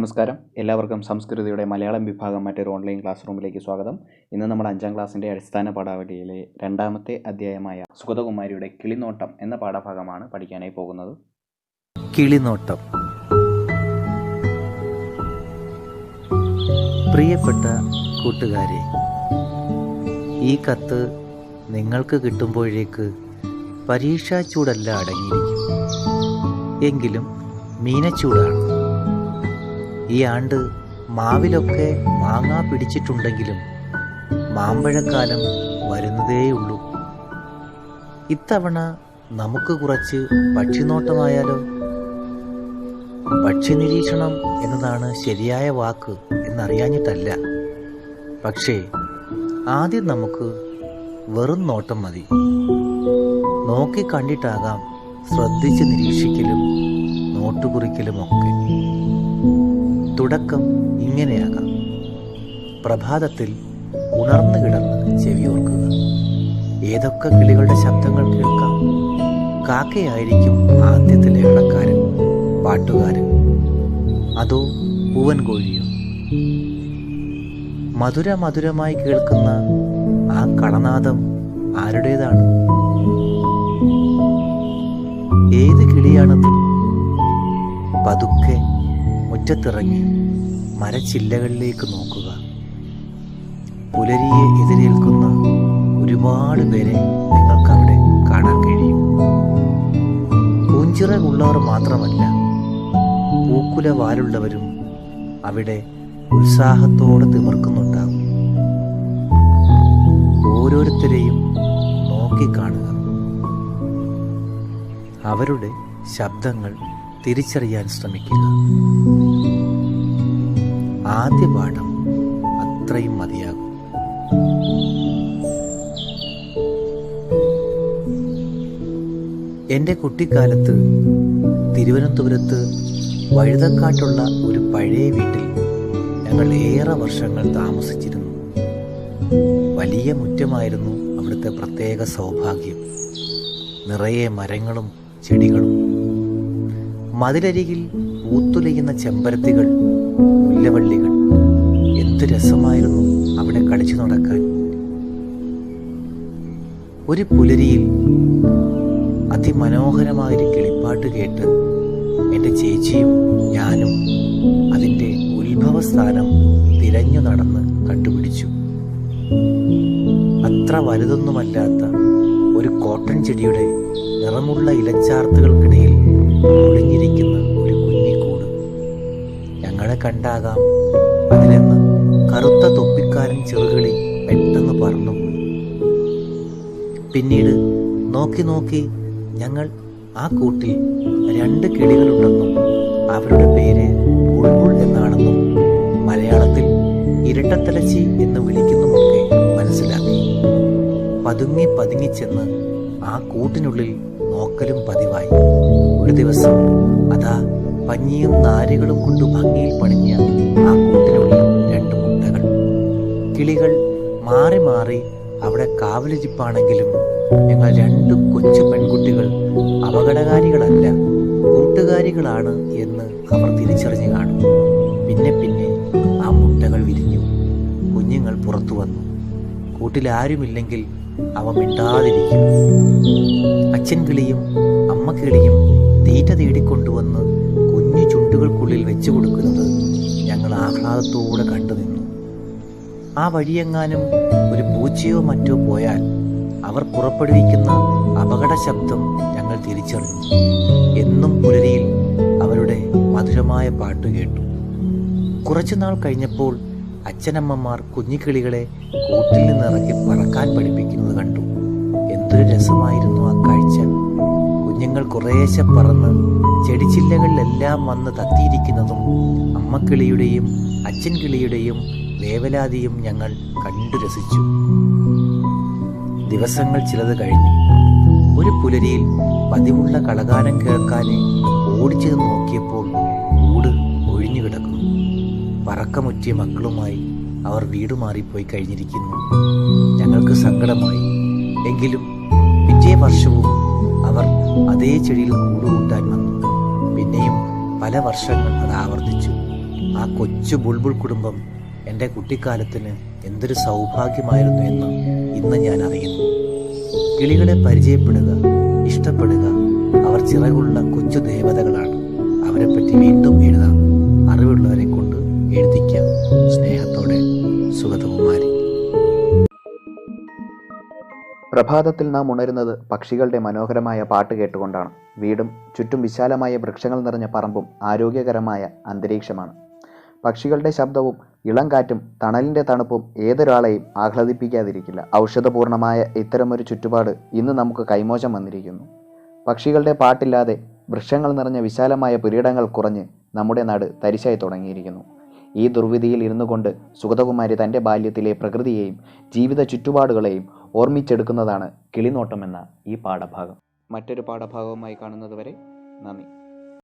നമസ്കാരം. എല്ലാവർക്കും സംസ്കൃതിയുടെ മലയാളം വിഭാഗം മറ്റൊരു ഓൺലൈൻ ക്ലാസ് റൂമിലേക്ക് സ്വാഗതം. ഇന്ന് നമ്മുടെ അഞ്ചാം ക്ലാസ്സിന്റെ അടിസ്ഥാന പാഠാവലിയിലെ രണ്ടാമത്തെ അധ്യായമായ സുഗതകുമാരിയുടെ കിളിനോട്ടം എന്ന പാഠഭാഗമാണ് പഠിക്കാനായി പോകുന്നത്. കിളിനോട്ടം. പ്രിയപ്പെട്ട കൂട്ടുകാരെ ഈ കത്ത് നിങ്ങൾക്ക് കിട്ടുമ്പോഴേക്ക് പരീക്ഷാ ചൂടല്ല അടങ്ങിയിരിക്കും. എങ്കിലും മീനച്ചൂടാണ്. ഈ ആണ്ട് മാവിലൊക്കെ മാങ്ങ പിടിച്ചിട്ടുണ്ടെങ്കിലും മാമ്പഴക്കാലം വരുന്നതേയുള്ളൂ. ഇത്തവണ നമുക്ക് കുറച്ച് പക്ഷിനോട്ടമായാലോ? പക്ഷി നിരീക്ഷണം എന്നതാണ് ശരിയായ വാക്ക് എന്നറിയാഞ്ഞിട്ടല്ല. പക്ഷേ ആദ്യം നമുക്ക് വെറും നോട്ടം മതി. നോക്കി കണ്ടിട്ടാകാം ശ്രദ്ധിച്ച് നിരീക്ഷിക്കലും നോട്ടുകുറിക്കലുമൊക്കെ. തുടക്കം ഇങ്ങനെയാകാം. പ്രഭാതത്തിൽ ഉണർന്നു കിടന്ന് ചെവിയോർക്കുക ഏതൊക്കെ കിളികളുടെ ശബ്ദങ്ങൾ കേൾക്കാം? കാക്കയായിരിക്കും ആദ്യത്തിലെ ലഹളക്കാരൻ പാട്ടുകാരൻ. അതോ പൂവൻ കോഴിയോ? മധുര മധുരമായി കേൾക്കുന്ന ആ കടനാദം ആരുടേതാണ്? ഏത് കിളിയാണത് പതുക്കെ മുറ്റത്തിറങ്ങി മരച്ചില്ലകളിലേക്ക് നോക്കുക. പുലരിയെ എതിരേൽക്കുന്ന ഒരുപാട് പേരെ നിങ്ങൾക്ക് അവിടെ കാണാൻ കഴിയും. പൂഞ്ചിറകുള്ളവർ മാത്രമല്ല പൂക്കുല വാലുള്ളവരും അവിടെ ഉത്സാഹത്തോടെ തിമിർക്കുന്നുണ്ടാവും. ഓരോരുത്തരെയും നോക്കിക്കാണുക. അവരുടെ ശബ്ദങ്ങൾ തിരിച്ചറിയാൻ ശ്രമിക്കുക. ആദ്യ പാഠം അത്രയും മതിയാകും. എന്റെ കുട്ടിക്കാലത്ത് തിരുവനന്തപുരത്ത് വഴുതക്കാട്ടുള്ള ഒരു പഴയ വീട്ടിൽ ഞങ്ങൾ ഏറെ വർഷങ്ങൾ താമസിച്ചിരുന്നു. വലിയ മുറ്റമായിരുന്നു അവിടുത്തെ പ്രത്യേക സൗഭാഗ്യം. നിറയെ മരങ്ങളും ചെടികളും. മതിലരികിൽ പൂത്തുലയുന്ന ചെമ്പരത്തികൾ മുല്ലവള്ളികൾ എന്ത് രസമായിരുന്നു അവിടെ കളിച്ചു നടക്കാൻ. ഒരു പുലരിയിൽ അതിമനോഹരമായൊരു കിളിപ്പാട്ട് കേട്ട് എന്റെ ചേച്ചിയും ഞാനും അതിന്റെ ഉത്ഭവസ്ഥാനം തിരഞ്ഞു നടന്ന് കണ്ടുപിടിച്ചു. അത്ര വലുതൊന്നുമല്ലാത്ത ഒരു കോട്ടൺ ചെടിയുടെ നിറമുള്ള ഇലച്ചാർത്തുകൾക്കിടയിൽ ഒളിഞ്ഞിരിക്കുന്ന ഞങ്ങളെ കണ്ടാകാം? അതിലെന്ന് കറുത്ത തൊപ്പിക്കാരൻ ചെറുകളി പെട്ടെന്ന് പറന്നുപോയി പിന്നീട് നോക്കി നോക്കി ഞങ്ങൾ ആ കൂട്ടിൽ രണ്ട് കിളികളുണ്ടെന്നും അവരുടെ പേര് ബുൾബുൾ എന്നാണെന്നും മലയാളത്തിൽ ഇരട്ടത്തലച്ചി എന്ന് വിളിക്കുന്നുമൊക്കെ മനസ്സിലാക്കി പതുങ്ങി പതുങ്ങി ചെന്ന് ആ കൂട്ടിനുള്ളിൽ നോക്കലും പതിവായി. ഒരു ദിവസം അതാ പഞ്ഞിയും നാരുകളും കൊണ്ട് ഭംഗിയിൽ പണിഞ്ഞ ആ കൂട്ടിനുള്ളിൽ രണ്ട് മുട്ടകൾ. കിളികൾ മാറി മാറി അവിടെ കാവലിരിപ്പാണെങ്കിലും ഞങ്ങൾ രണ്ട് കൊച്ചു പെൺകുട്ടികൾ അപകടകാരികളല്ല കൂട്ടുകാരികളാണ് എന്ന് അവർ തിരിച്ചറിഞ്ഞു കാണും പിന്നെ പിന്നെ ആ മുട്ടകൾ വിരിഞ്ഞു. കുഞ്ഞുങ്ങൾ പുറത്തു വന്നു. കൂട്ടിൽ ആരുമില്ലെങ്കിൽ അവ മിണ്ടാതിരിക്കും. അച്ഛൻ കിളിയും അമ്മ കിളിയും തീറ്റ തേടിക്കൊണ്ടുവന്ന് ചുണ്ടുകൾക്കുള്ളിൽ വെച്ചു കൊടുക്കുന്നത് ഞങ്ങൾ ആഹ്ലാദത്തോടെ കണ്ടു നിന്നു. ആ വഴിയെങ്ങാനും ഒരു പൂച്ചയോ മറ്റോ പോയാൽ അവർ പുറപ്പെടുവിക്കുന്ന അപകട ശബ്ദം ഞങ്ങൾ തിരിച്ചറിഞ്ഞു. എന്നും പുലരിയിൽ അവരുടെ മധുരമായ പാട്ട് കേട്ടു. കുറച്ചുനാൾ കഴിഞ്ഞപ്പോൾ അച്ഛനമ്മമാർ കുഞ്ഞിക്കിളികളെ കൂട്ടിൽ നിന്നിറക്കി പറക്കാൻ പഠിപ്പിക്കുന്നത് കണ്ടു. എന്തൊരു രസമായിരുന്നു ആ കാഴ്ച. കുഞ്ഞുങ്ങൾ കുറേശ്ശെ പറന്ന് ചെടിച്ചില്ലകളിലെല്ലാം വന്ന് തത്തിയിരിക്കുന്നതും അമ്മക്കിളിയുടെയും അച്ഛൻ കിളിയുടെയും വേവലാതിയും ഞങ്ങൾ കണ്ടു രസിച്ചു. ദിവസങ്ങൾ ചിലത് കഴിഞ്ഞു. ഒരു പുലരിയിൽ പതിവുള്ള കളകാനം കേൾക്കാനെ ഓടിച്ചത് നോക്കിയപ്പോൾ കൂട് ഒഴിഞ്ഞു കിടക്കുന്നു. പറക്കമുറ്റിയ മക്കളുമായി അവർ വീട് മാറിപ്പോയി കഴിഞ്ഞിരിക്കുന്നു. ഞങ്ങൾക്ക് സങ്കടമായി. എങ്കിലും പിറ്റേ വർഷവും അവർ അതേ ചെടിയിൽ കൂടുകൂട്ടാൻ വന്നു. പിന്നെയും പല വർഷങ്ങൾ അത് ആവർത്തിച്ചു. ആ കൊച്ചു ബുൾബുൾ കുടുംബം എന്റെ കുട്ടിക്കാലത്തിന് എന്തൊരു സൗഭാഗ്യമായിരുന്നു എന്ന് ഇന്ന് ഞാൻ അറിയുന്നു. കിളികളെ പരിചയപ്പെടുക ഇഷ്ടപ്പെടുക അവർ ചിറകുള്ള കൊച്ചു ദേവതകളാണ്. അവരെ അവരെപ്പറ്റി വീണ്ടും എഴുതാം. അറിവുള്ളവരെ കൊണ്ട് എഴുതിക്കാം. സ്നേഹത്തോടെ സുഗതകുമാരി. പ്രഭാതത്തിൽ നാം ഉണരുന്നത് പക്ഷികളുടെ മനോഹരമായ പാട്ട് കേട്ടുകൊണ്ടാണ്. വീടും ചുറ്റും വിശാലമായ വൃക്ഷങ്ങൾ നിറഞ്ഞ പറമ്പും ആരോഗ്യകരമായ അന്തരീക്ഷമാണ്. പക്ഷികളുടെ ശബ്ദവും ഇളം കാറ്റും തണലിന്റെ തണുപ്പും ഏതൊരാളെയും ആഹ്ലാദിപ്പിക്കാതിരിക്കില്ല. ഔഷധപൂർണമായ ഇത്തരമൊരു ചുറ്റുപാട് ഇന്ന് നമുക്ക് കൈമോശം വന്നിരിക്കുന്നു. പക്ഷികളുടെ പാട്ടില്ലാതെ വൃക്ഷങ്ങൾ നിറഞ്ഞ വിശാലമായ പുരീടങ്ങൾ കുറഞ്ഞ് നമ്മുടെ നാട് തരിശായി തുടങ്ങിയിരിക്കുന്നു. ഈ ദുർവിധിയിൽ ഇരുന്നു കൊണ്ട് സുഗതകുമാരി തന്റെ ബാല്യത്തിലെ പ്രകൃതിയെയും ജീവിത ചുറ്റുപാടുകളെയും ഓർമ്മിച്ചെടുക്കുന്നതാണ് കിളിനോട്ടം എന്ന ഈ പാഠഭാഗം. മറ്റൊരു പാഠഭാഗവുമായി കാണുന്നതുവരെ നന്ദി.